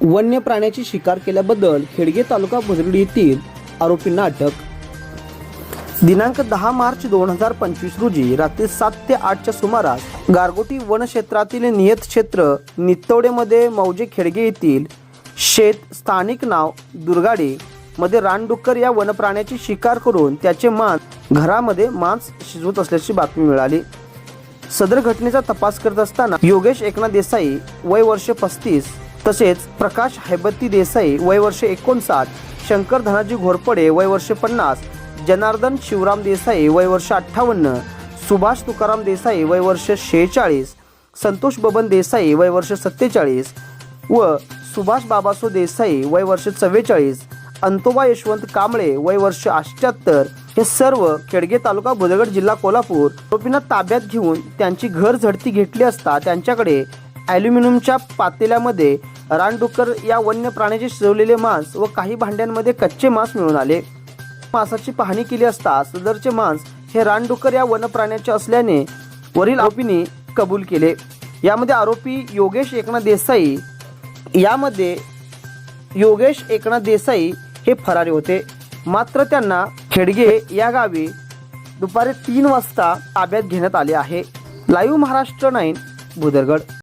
वन्य प्राण्याची शिकार केल्याबद्दल खेडगे तालुका भुजरडी येथील आरोपींना अटक दिनांक दहा मार्च दोन हजार पंचवीस रोजी रात्री सात ते आठच्या सुमारास गारगोटी वनक्षेत्रातील नियत क्षेत्र नित्तवडेमध्ये मौजे खेडगे येथील शेत स्थानिक नाव दुर्गाडे मध्ये रानडुक्कर या वनप्राण्याची शिकार करून त्याचे मांस घरामध्ये मांस शिजवत असल्याची बातमी मिळाली. सदर घटनेचा तपास करत असताना योगेश एकनाथ देसाई वय वर्ष पस्तीस तसेच प्रकाश हैबत्ती देसाई वय वर्ष एकोणसाठ शंकर धनाजी घोरपडे वय वर्ष पन्नास जनार्दन शिवराम देसाई वय वर्ष अठ्ठावन्न सुभाष तुकाराम देसाई वय वर्ष शेहेचाळीस संतोष बबन देसाई वय वर्ष सत्तेचाळीस व सुभाष बाबासो देसाई वय वर्ष चव्वेचाळीस अंतोबा यशवंत कांबळे वय वर्ष अष्ट्याहत्तर हे सर्व खेडगे तालुका बुदगड जिल्हा कोल्हापूर आरोपींना ताब्यात घेऊन त्यांची घर झडती घेतली असता त्यांच्याकडे ॲल्युमिनियमच्या पातेल्यामध्ये रानडुक्कर या वन्य प्राण्याचे शिजवलेले मांस व काही भांड्यांमध्ये कच्चे मांस मिळून आले. मांसाची पाहणी केली असता सदरचे मांस हे रानडुक्कर या वनप्राण्याचे असल्याने वरील आरोपीने कबूल केले. यामध्ये आरोपी योगेश एकनाथ देसाई यामध्ये योगेश एकनाथ देसाई हे फरारी होते. मात्र त्यांना खेडगे या गावी दुपारी तीन वाजता ताब्यात घेण्यात आले आहे. Live Maharashtra nine Bhudargad.